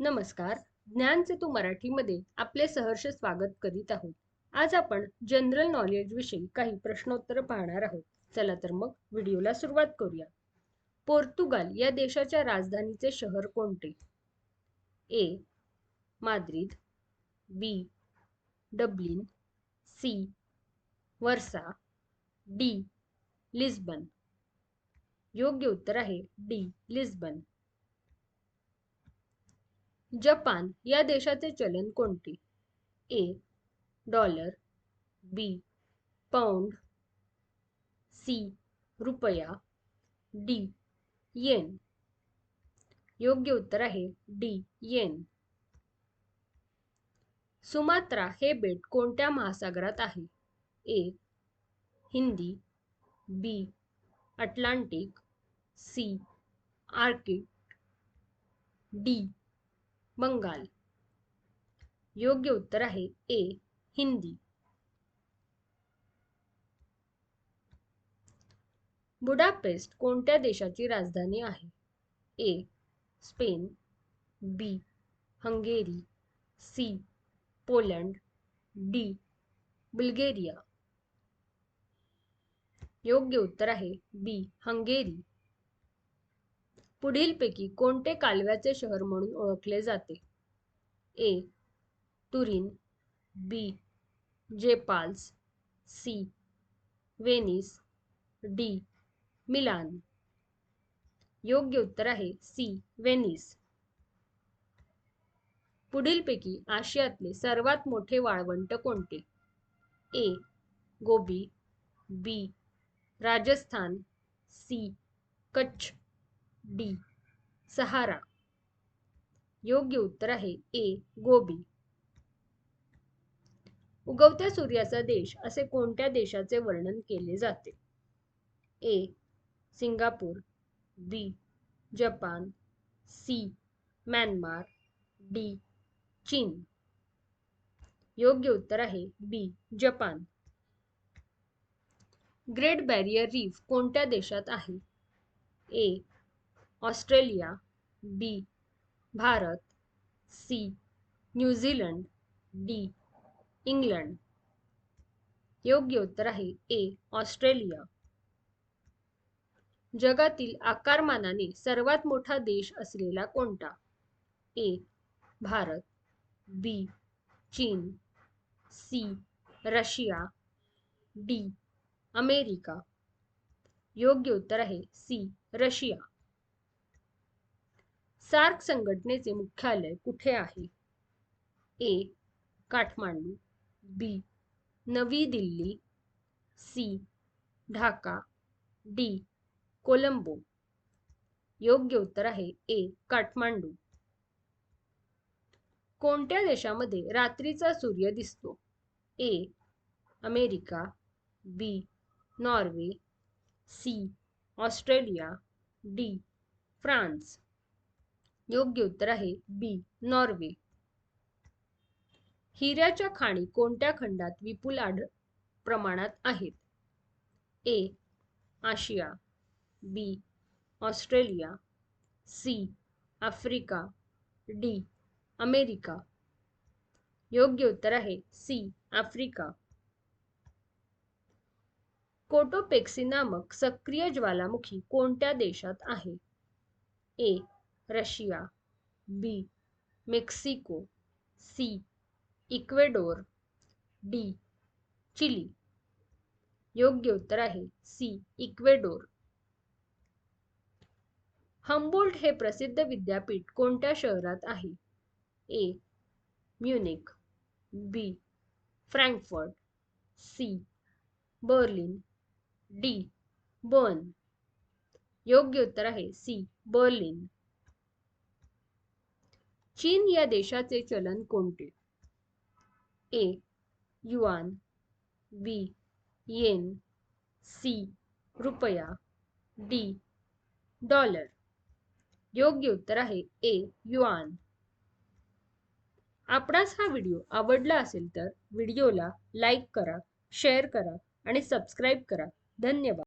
नमस्कार. ज्ञानचे तू मराठीमध्ये आपले सहर्ष स्वागत करीत आहोत. आज आपण जनरल नॉलेज विषयी काही प्रश्नोत्तर पाहणार आहोत. चला तर मग व्हिडिओला सुरुवात करूया. पोर्तुगाल या देशाच्या राजधानीचे शहर कोणते? A. Madrid. B. Dublin. C. Warsaw. D. Lisbon. योग्य उत्तर आहे डी. लिस्बन. जपान या देशाचे चलन कोणते? A dollar B pound C रुपया डी येन योग्य उत्तर आहे डी येन सुमात्रा हे बेट कोणत्या महासागरात आहे? A Hindi B Atlantic C Arctic D Bengal. योग्य उत्तर आहे ए हिंदी. बुडापेस्ट कोणत्या देशाची राजधानी आहे? A Spain B Hungary C Poland D Bulgaria. योग्य उत्तर आहे बी हंगेरी. पुढीलपैकी कोणते कालव्याचे शहर म्हणून ओळखले जाते? ए. Turin B. जेपाल्स C. Venice D. Milan. योग्य उत्तर आहे सी. वेनिस पुढीलपैकी आशियातले सर्वात मोठे वाळवंट कोणते? A. Gobi B. Rajasthan C. Kutch. D. Sahara. योग्य उत्तर आहे ए. गोबी. उगवत्या सूर्याचा देश असे कोणत्या देशाचे वर्णन केले जाते? A. Singapore. B. Japan. C. Myanmar. D. चीन. योग्य उत्तर आहे B. Japan. Great barrier reef कोणत्या देशात आहे? A. Australia B Bharat C. New Zealand D. England. योग्य उत्तर आहे ए ऑस्ट्रेलिया. जगातील आकारमानाने सर्वात मोठा देश असलेला कोणता? ए. भारत बी. चीन सी. Russia D. अमेरिका. योग्य उत्तर आहे सी. रशिया. सार्क संघटनेचे मुख्यालय कुठे आहे? A. Kathmandu B. Navi Delhi C. Dhaka D. Colombo. योग्य उत्तर आहे ए. काठमांडू. कोणत्या देशामध्ये रात्रीचा सूर्य दिसतो? A. America B. Norway C. Australia D. France. योग्य उत्तर आहे बी नॉर्वे. हिऱ्याच्या खाणी कोणत्या खंडात विपुल आढ प्रमाणात आहेत? A Asia B Australia C Africa D America. योग्य उत्तर आहे सी आफ्रिका. कोटोपेक्सी नामक सक्रिय ज्वालामुखी कोणत्या देशात आहे? A Russia, B, Mexico, C, Ecuador, D, Chile. योग्य उत्तर आहे सी, इक्वेडोर. हम्बोल्ट हे प्रसिद्ध विद्यापीठ कोणत्या शहरात आहे? A Munich B, Frankfurt, C, Berlin, D, Bern. योग्य उत्तर आहे सी, बर्लिन. चीन या देशाचे चलन कोणते? A yuan B yen C रुपया डी डॉलर. योग्य उत्तर आहे ए युआन. आपणास हा व्हिडिओ आवडला असेल तर व्हिडिओला लाईक करा शेअर करा आणि सबस्क्राईब करा. धन्यवाद.